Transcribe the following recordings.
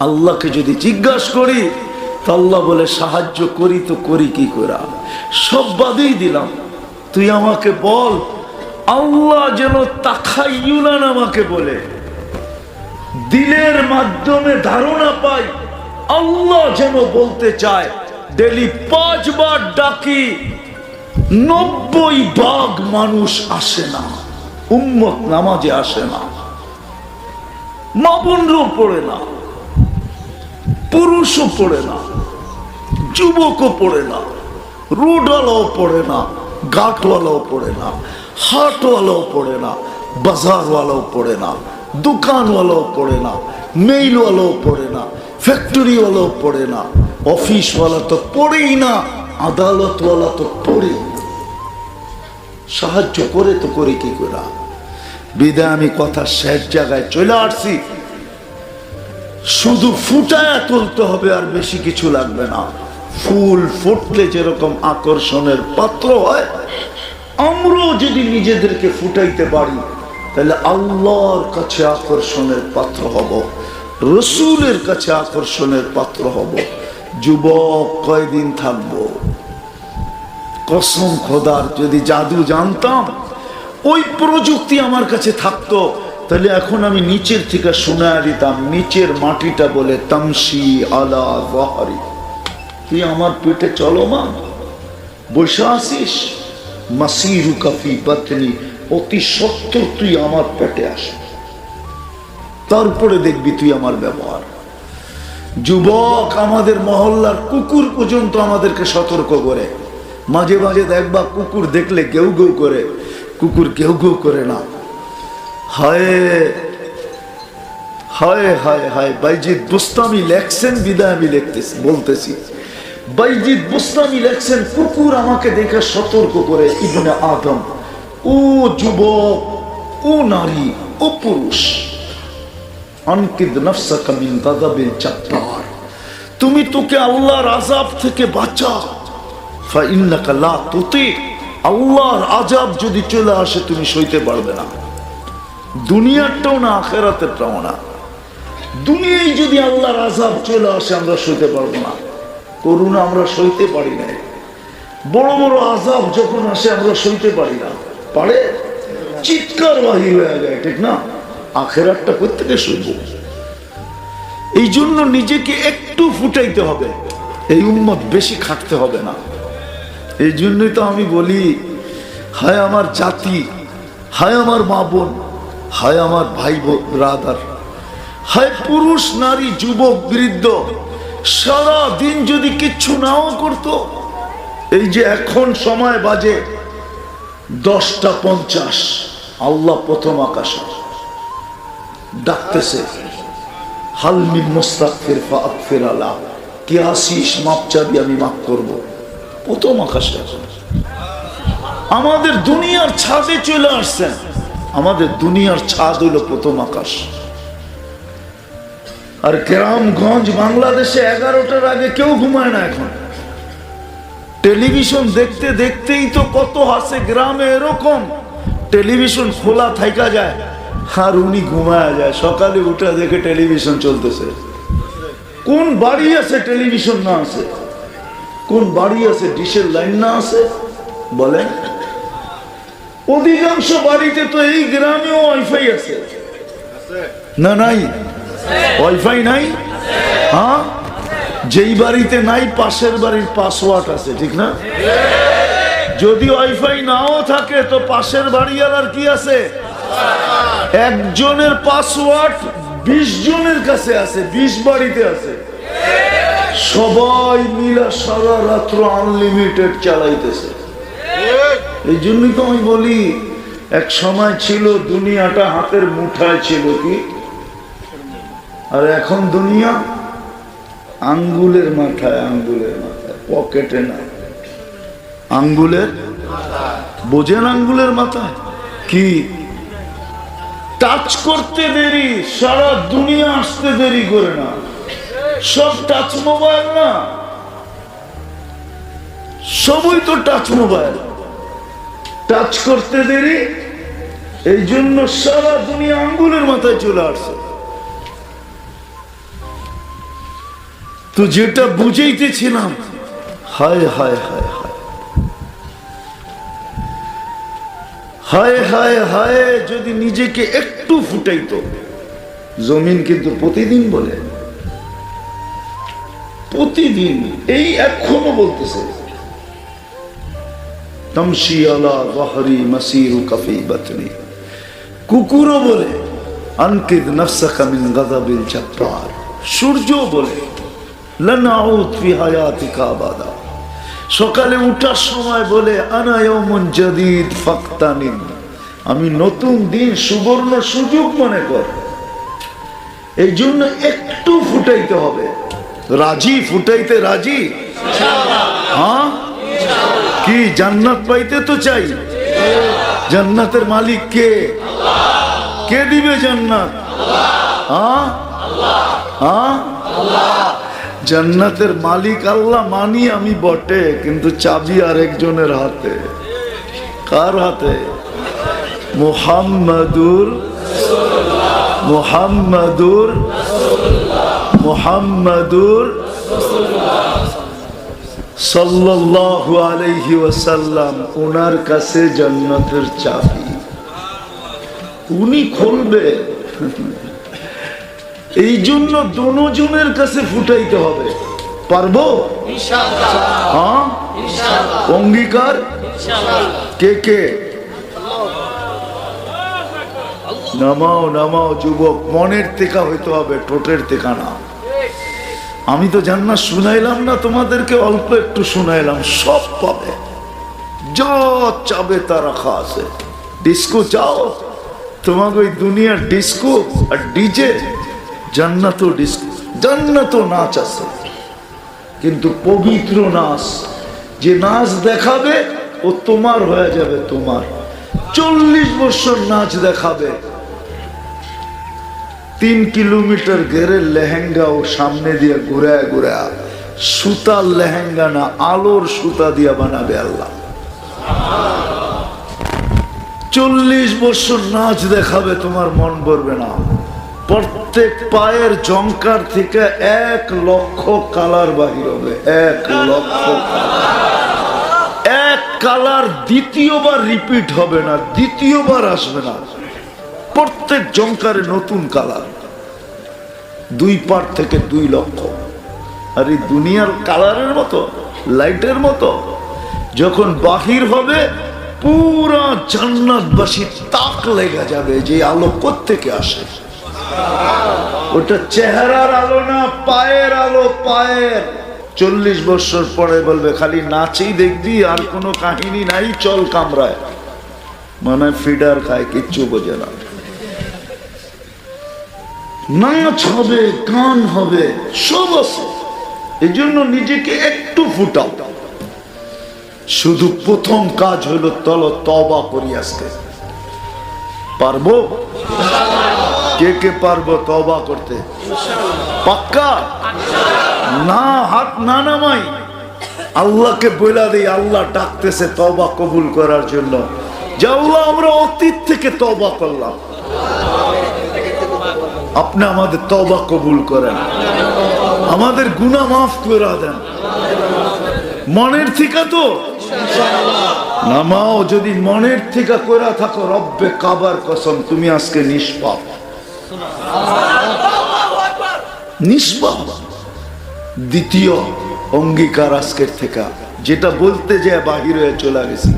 আল্লাহকে যদি জিজ্ঞাসা করি, তো আল্লাহ বলে, সাহায্য করি তো করি কি করা সব বাদেই দিলাম। তুই আমাকে বল, আল্লাহ যেন তাখাইয়ুলান আমাকে বলে। দিলের মাধ্যমে ধারণা পাই, আল্লাহ যেন বলতে চায়, ডেলি পাঁচবার ডাকি, নব্বই ভাগ মানুষ আসে না, উম্মত নামাজে আসে না, মা বোনরাও পড়ে না। পুরুষও পড়ে না, যুবকও পড়ে না রোডওয়ালাও পড়ে না ঘাটওয়ালাও পড়ে না, হাটওয়ালাও পড়ে না, বাজারওয়ালাও পড়ে না, দোকানওয়ালাও পড়ে না, মেইলওয়ালাও পড়ে না, ফ্যাক্টরিওয়ালাও পড়ে না, অফিসওয়ালা তো পড়েই না, আদালতওয়ালা তো পড়েই না। সাহায্য করে তো করে কি করে বিদায় আমি কথা শেষ জায়গায় চলে আসছি শুধু ফুটায় তুলতে হবে আর বেশি কিছু লাগবে না। ফুল ফুটলে যেরকম আকর্ষণের পাত্র হয়, আমরাও যদি নিজেদেরকে ফুটাইতে পারি, তাহলে আল্লাহর কাছে আকর্ষণের পাত্র হব, রসুলের কাছে আকর্ষণের পাত্র হব। যুবক কয়দিন থাকব? কসম খোদার, যদি জাদু জানতাম, ওই প্রযুক্তি আমার কাছে থাকতো তাহলে এখন আমি নিচের থেকে শোনা দিতাম নিচের মাটিটা বলে তামসি আলা বহারি তুই আমার পেটে চলো মা বসে আসিস মাসিরু কাফি বাতনি, অতি সত্তর তুই আমার পেটে আস তারপরে দেখবি তুই আমার ব্যবহার। যুবক আমাদের মহল্লার কুকুর পর্যন্ত আমাদেরকে সতর্ক করে। মাঝে মাঝে দেখবা কুকুর দেখলে কেউ কেউ করে। কুকুর কেউ কেউ করে না। কুকুর আমাকে দেখে সতর্ক করে, ইবনে আদম, ও যুবক, ও নারী, ও পুরুষ জাব্বার, তুমি তোকে আল্লাহর আযাব থেকে বাঁচা ফাইন্নাকা লা তুতি আল্লাহর আযাব যদি চলে আসে, তুমি সইতে পারবে না। দুনিয়ারটাও না, আখেরাতেরটাও না। দুনিয়ায় যদি আল্লাহর আজাব চলে আসে, আমরা সইতে পারব না। করুণা আমরা সইতে পারি না বড় বড় আজাব যখন আসে, আমরা সইতে পারি না। পারে? চিৎকার বাহির হয়ে যায়, ঠিক না? আখেরাতটা প্রত্যেকে সইব? এই জন্য নিজেকে একটু ফুটাইতে হবে। এই উম্মত বেশি খাটতে হবে না। এই জন্যই তো আমি বলি, হায় আমার জাতি, হায় আমার মা বোন হায় আমার ভাই ব্রাদার হায় পুরুষ, নারী, যুবক, বৃদ্ধ সারা দিন যদি কিচ্ছু নাও করতো, এই যে এখন সময় বাজে দশটা পঞ্চাশ, আল্লাহ প্রথম আকাশে ডাকতেছে হালমিন মোস্তাকফির ফাকফির আলা কে আসিস মাপ চাবি আমি মাপ করব। প্রথম আকাশে আমাদের দুনিয়ার ছাদে চলে আসছেন। আমাদের দুনিয়ার ছাদ হইল প্রথম আকাশ। আর গ্রামগঞ্জ বাংলাদেশে এগারোটার আগে কেউ ঘুমায় না এখন। টেলিভিশন দেখতে দেখতেই তো কত হাসে, গ্রামে এরকম। টেলিভিশন খোলা থাইকা যায়, আর উনি ঘুমায় যায়। সকালে উঠে দেখে টেলিভিশন চলতেছে। কোন বাড়ি আছে টেলিভিশন না আছে? কোন বাড়ি আছে ডিশের লাইন না আছে? বলেন। অধিকাংশ বাড়িতে তো এই গ্রামেও ওয়াইফাই আছে। না নাই? ওয়াইফাই নাই? হ্যাঁ? যেই বাড়িতে নাই, পাশের বাড়ির পাসওয়ার্ড আছে, ঠিক না? যদি ওয়াইফাই নাও থাকে, তো পাশের বাড়ি আর কি আছে? একজনের পাসওয়ার্ড বিশ জনের কাছে আছে, বিশ বাড়িতে আছে। সবাই মিলা সারা রাত্র আনলিমিটেড চালাইতেছে। এই জন্যই তো আমি বলি, এক সময় ছিল দুনিয়াটা হাতের মুঠায় ছিল কি? আর এখন দুনিয়া আঙ্গুলের মাথায় আঙ্গুলের মাথায়, পকেটে না আঙ্গুলের? বোঝেন আঙ্গুলের মাথায়? কি? টাচ করতে দেরি, সারা দুনিয়া আসতে দেরি করে না। সব টাচ মোবাইল না? সবই তো টাচ মোবাইল। টাচ করতে দেরি। এই জন্য সারা দুনিয়া আঙ্গুলের মাথায় চলে আসছে। তো যেটা বুঝাইতেছিলাম, হায় হায় হায় হায়। হায় হায় হায় যদি নিজেকে একটু ফুটাইতো। জমিন কিন্তু প্রতিদিন বলে। প্রতিদিন, এই এখনও বলতেছে। তমশি আলা বাহরি মাসিরু কাফি বাতনি কুকুরও বলে, আনকিদ নফসাকা মিন গাযাবিল জাব্বার। সূর্য বলে লানাউদ ফি হায়াতিকা আবাদা। সকালে উঠার সময় বলে, আনা ইয়াউমুন জাদীদ ফাক্তানিন আমি নতুন দিন সুবর্ণ সুযোগ মনে কর। এই জন্য একটু ফুটাইতে হবে। রাজি? ফুটাইতে রাজি? হ্যাঁ? কি জান্নাত পাইতে তো চাই? জান্নাতের মালিক কে? কে দিবে জান্নাত? জান্নাতের মালিক আল্লাহ মানি আমি বটে, কিন্তু চাবি আর আরেকজনের হাতে। কার হাতে? মুহাম্মাদুর মুহাম্মাদুর মুহাম্মাদুর সাল্লাল্লাহু আলাইহি ওয়াসাল্লাম ওনার কাছে জান্নাতের চাবি। উনি খুলবে। এই জন্য দুজনের কাছে ফুটাইতে হবে। পারব? হ্যাঁ? অঙ্গীকার? কে কে? নামাও নামাও যুবক। মনের তেকা হইতে হবে ঠোঁটের তেকা না। আমি তো জান্নাত শুনাইলাম না, তোমাদেরকে অল্প একটু শুনাইলাম, সব পাবে। যা চাবে তা রাখা আছে। ডিস্কো চাও তোমাকে ওই দুনিয়ার ডিস্কো আর ডিজে জান্নাত ডিস্কো। জান্নাত নাচ আছে। কিন্তু পবিত্র নাচ, যে নাচ দেখাবে, ও তোমার হয়ে যাবে তোমার। চল্লিশ বছর নাচ দেখাবে। তিন কিলোমিটার ঘেরে লেহেঙ্গা ও সামনে দিয়ে ঘুরে ঘুরে সুতার লেহেঙ্গা না, আলোর সুতা দিয়া বানাবে আল্লাহ। চল্লিশ বছর নাচ দেখাবে, তোমার মন ভরবে না। প্রত্যেক পায়ের জঙ্কার থেকে এক লক্ষ কালার বাহির হবে, এক লক্ষ এক কালার দ্বিতীয়বার রিপিট হবে না, দ্বিতীয়বার আসবে না। প্রত্যেক জঙ্কারে নতুন কালার। দুই পার থেকে দুই লক্ষ। আর এই দুনিয়ার কালারের মতো, লাইটের মতো। যখন বাহির হবে, পুরা জান্নাতবাসী তাক লেগে যাবে যে আলো থেকে আসে। ওটা চেহারার আলো না, পায়ের আলো, পায়ের। চল্লিশ বছর পরে বলবে, খালি নাচেই দেখবি, আর কোনো কাহিনী নাই, চল কামরায়। মানে ফিডার খায়, কিচ্ছু বোঝে না। নাচ হবে, গান হবে, সব আছে। এই জন্য নিজেকে একটু ফুটাও। শুধু প্রথম কাজ হলো তল তবা করি আজকে। পারব? কে কে পারব তবা করতে? পাক্কা? না, হাত না নামাই। আল্লাহকে বইলা দিই, আল্লাহ ডাকতেছে তবা কবুল করার জন্য। যে আল্লাহ আমরা অতীত থেকে তবা করলাম। আপনি আমাদের তবা কবুল করেন। আমাদের গুণা মাফ করে দেন। মনের থেকে তো? নামাও যদি মনের থেকে করে থাকো, রব্বে কাবার কসম, তুমি আজকে নিষ্পাপ। নিষ্পাপ। দ্বিতীয় অঙ্গীকার আজকের থেকে। যেটা বলতে যে বাহির হয়ে চলে গেছি।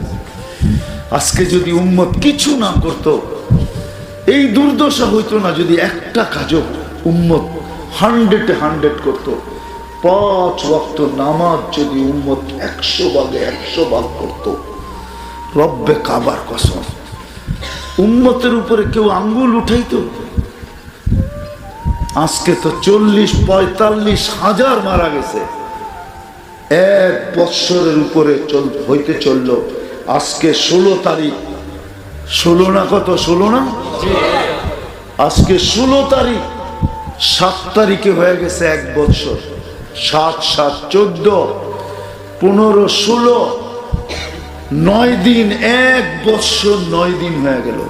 আজকে যদি উম্মত কিছু না করতো এই দুর্দশা হইতো না যদি একটা কাজও উম্মত হান্ড্রেডে হান্ড্রেড করতো। পাঁচ ওয়াক্ত নামাজ যদি উম্মত একশো ভাগে একশো ভাগ করতো। রব্বে কাবার কসম। উম্মতের উপরে কেউ আঙ্গুল উঠাইতো? আজকে তো চল্লিশ, পঁয়তাল্লিশ হাজার মারা গেছে। এক বৎসরের উপরে চল হইতে চলল। আজকে ষোলো তারিখ ষোলো না কত? ষোলো না? আজকে ষোলো তারিখ, সাত তারিখে হয়ে গেছে এক বছর। সাত সাত, চোদ্দ, পনেরো, ষোলো, নয় দিন, এক বছর, নয় দিন হয়ে গেল।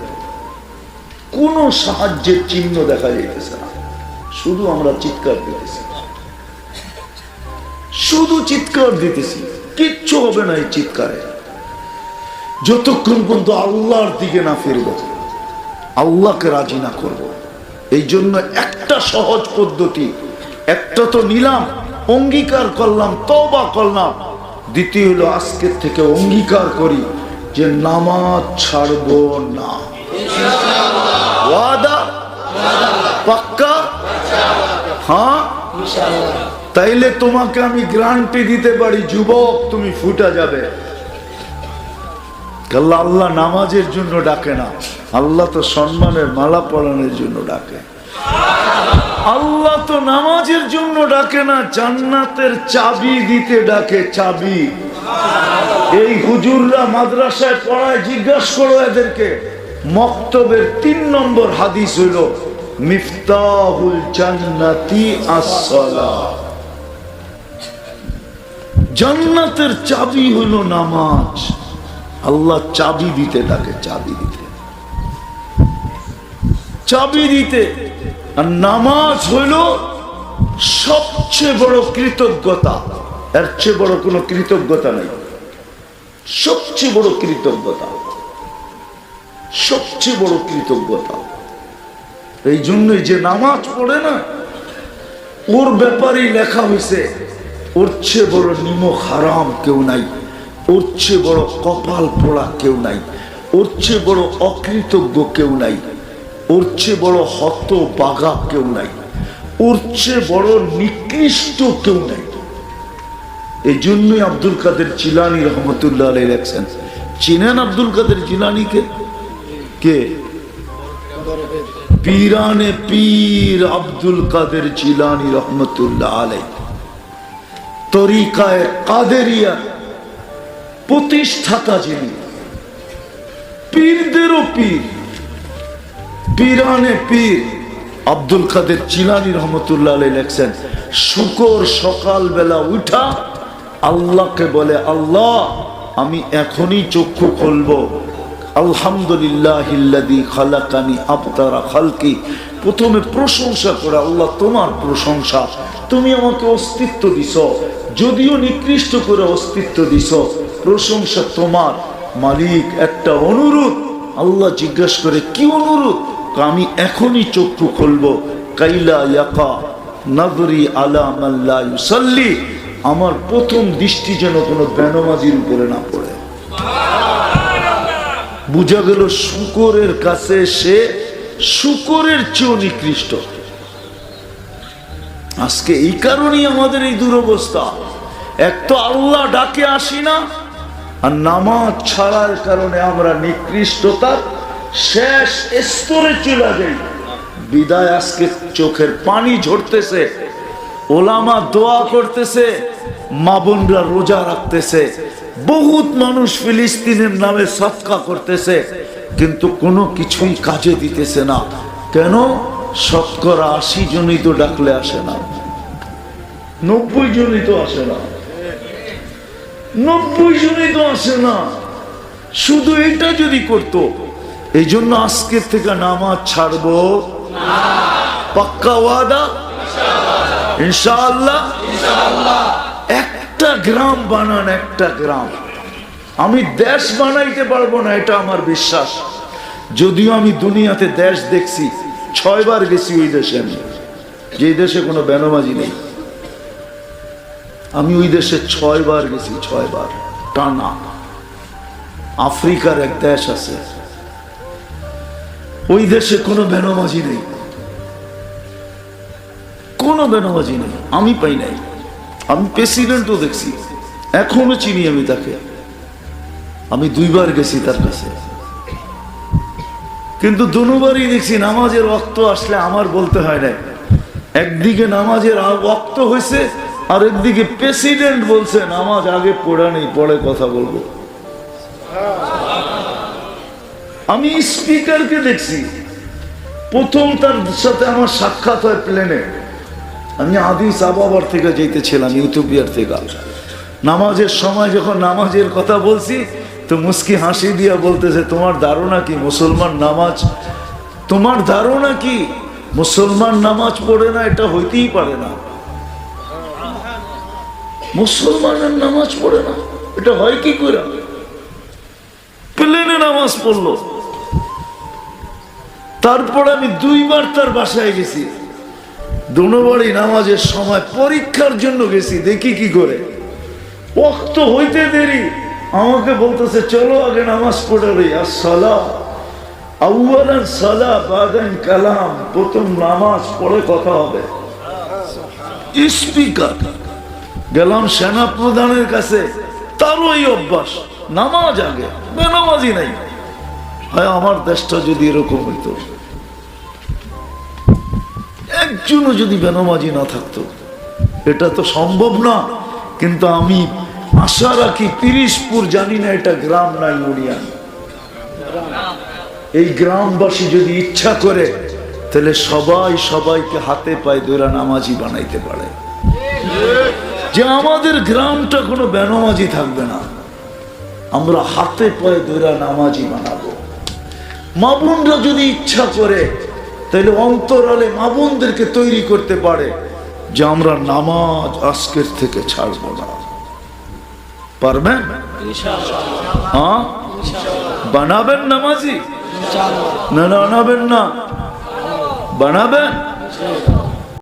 কোনো সাহায্যের চিহ্ন দেখা যাইতেছে না। শুধু আমরা চিৎকার দিতেছি। শুধু চিৎকার দিতেছি। কিচ্ছু হবে না এই চিৎকারে। যতক্ষণ পর্যন্ত আল্লাহর দিকে না ফিরব, আল্লাহকে রাজি না করব। এই জন্য একটা সহজ পদ্ধতি, একটা তো নিলাম, অঙ্গীকার করলাম তবা করলাম। দ্বিতীয় হলো আজকের থেকে অঙ্গীকার করি যে নামাজ ছাড়বো না। ওয়াদা? পাক্কা? হ্যাঁ? তাইলে তোমাকে আমি গ্রান্টি দিতে পারি, যুবক, তুমি ফুটা যাবে। আল্লাহ আল্লাহ নামাজের জন্য ডাকে না। আল্লাহ তো সম্মানের মালা পড়ানোর জন্য ডাকে। আল্লাহ তো নামাজের জন্য ডাকে না, জান্নাতের চাবি দিতে ডাকে চাবি। এই হুজুররা মাদ্রাসায় পড়ায় জিজ্ঞাসা করো এদেরকে। মক্তবের তিন নম্বর হাদিস হইল, মিফতাহুল জান্নাতি জান্নাতের চাবি হলো নামাজ। আল্লাহ চাবি দিতে ডাকে চাবি দিতে। চাবি দিতে। আর নামাজ হইল সবচেয়ে বড় কৃতজ্ঞতা। এর চেয়ে বড় কোনো কৃতজ্ঞতা নাই। সবচেয়ে বড় কৃতজ্ঞতা। সবচেয়ে বড় কৃতজ্ঞতা। এই জন্যই যে নামাজ পড়ে না, ওর ব্যাপারেই লেখা হয়েছে ওর চেয়ে বড় নিমক হারাম কেউ নাই। ওর চেয়ে বড় কপাল পোড়া কেউ নাই। ওর চেয়ে বড় অকৃতজ্ঞ কেউ নাই। ওর চেয়ে বড় হত বাগা কেউ নাই। ওর চেয়ে বড় নিকৃষ্ট কেউ নাই। এই জন্যই আব্দুল কাদের চিলানি রহমতুল্লাহ আলাই লেখছেন। চিনেন আব্দুল কাদের চিলানিকে কে? পীরানে পীর আব্দুল কাদের চিলানি রহমতুল্লাহ আলাই তরিকায় কাদেরিয়া প্রতিষ্ঠাতা যিনি, পীরদেরও পীর পীরানে পীর, আব্দুল কাদের চিলানি রহমতুল্লাহ লেখছেন, শুকর সকালবেলা উঠা আল্লাহকে বলে, আল্লাহ, আমি এখনই চক্ষু খুলবো। আলহামদুলিল্লাহ খালাকানি প্রথমে প্রশংসা করে, আল্লাহ, তোমার প্রশংসা, তুমি আমাকে অস্তিত্ব দিছ, যদিও নিকৃষ্ট করে অস্তিত্ব দিছ প্রশংসা তোমার মালিক একটা অনুরোধ। আল্লাহ জিজ্ঞাসা করে, কি অনুরোধ? আমি এখনই চক্ষু খুলবো। কাইলা ইয়াকা নগরী আলাম আল্লাহ ইউসাল্লি। আমার প্রথম দৃষ্টি যেন কোনো বেনমাজির উপরে না পড়ে। বুঝা গেল শুকরের কাছে সে শুকরের চেয়েও নিকৃষ্ট। আজকে এই কারণেই আমাদের এই দুরবস্থা। এক তো আল্লাহ ডাকে আসি না আর নামাজ ছাড়ার কারণে আমরা নিকৃষ্টতার শেষ স্তরে চলে যাই। বিদায় আজকে চোখের পানি ঝরতেছে, ওলামা দোয়া করতেছে, মা বোনরা রোজা রাখতেছে, বহুত মানুষ ফিলিস্তিনের নামে সৎকা করতেছে, কিন্তু কোনো কিছুই কাজে দিতেছে না। কেন? শতকরা আশি জনই তো ডাকলে আসে না। নব্বই জনই তো আসে না। নব্বই জনে তো আসে না। শুধু এটা যদি করতো এই জন্য আজকের থেকে নামাজ ছাড়বো। পাক্কা ওয়াদা? ইনশাআল্লাহ। একটা গ্রাম বানান, একটা গ্রাম। আমি দেশ বানাইতে পারব না, এটা আমার বিশ্বাস। যদিও আমি দুনিয়াতে দেশ দেখছি, ছয়বার গেছি ওই দেশে আমি। যে দেশে কোনো বেনমাজি নেই। আমি ওই দেশে ছয়বার গেছি, ছয়বার। টানা। আফ্রিকার এক দেশ আছে। ওই দেশে কোনো বেনমাজি নেই। কোনো বেনমাজি নেই। আমি পাই নাই। আমি প্রেসিডেন্টও দেখছি। এখনও চিনি আমি তাকে। আমি দুইবার গেছি তার কাছে। কিন্তু দুবারই দেখছি নামাজের রক্ত আসলে আমার বলতে হয় না একদিকে নামাজের রক্ত হয়েছে আর একদিকে প্রেসিডেন্ট বলছে নামাজ আগে পড়া নেই, পরে কথা বলব। আমি স্পিকারকে দেখছি। প্রথম তার সাথে আমার সাক্ষাৎ হয় প্লেনে। আমি আদিস আবাবার থেকে যেতেছিলাম ইউথোপিয়ার থেকে। নামাজের সময় যখন নামাজের কথা বলছি, তো মুস্কি হাসি দিয়া বলতেছে, তোমার ধারণা কি? মুসলমান নামাজ, তোমার ধারণা কি? মুসলমান নামাজ পড়ে না, এটা হইতেই পারে না। মুসলমানের নামাজ পড়ে না। এটা হয় কি করে প্লেনে নামাজ পড়ল। তারপর আমি দুইবার তার বাসায় গেছি। দুনোবাড়ি নামাজের সময় পরীক্ষার জন্য গেছি, দেখি কি করে। ওক্ত হইতে দেরি। আমাকে বলতেছে, চলো আগে নামাজ পড়ে রই, আর সালা আউয়ালান সালা বাদান কালাম, প্রথম নামাজ পড়ে কথা হবে। স্পিকার। গেলাম সেনা প্রধানের কাছে। তারও এই অভ্যাস, নামাজ আগে, বেনামাজি নাই। হয় আমার দেশটা যদি এরকম হইতো, একজনও যদি বেনামাজি না থাকতো, এটা তো সম্ভব না। কিন্তু আমি আশা রাখি তিরিশপুর জানি না এটা গ্রাম নাই উড়িয়ান এই গ্রামবাসী যদি ইচ্ছা করে, তাহলে সবাই সবাইকে হাতে পায়ে দৈরা নামাজি বানাইতে পারে। যে আমাদের গ্রামটা কোনো বেনামাজি থাকবে না। আমরা হাতে পায়ে দৈরা নামাজি বানাবো। মাবুনরা যদি ইচ্ছা করে তাহলে অন্তরালে মাবুনদেরকে তৈরি করতে পারে যে আমরা নামাজ আজকের থেকে ছাড়বো না। পারবেন? হ্যাঁ? বানাবেন নামাজি? না না বানাবেন না। বানাবেন?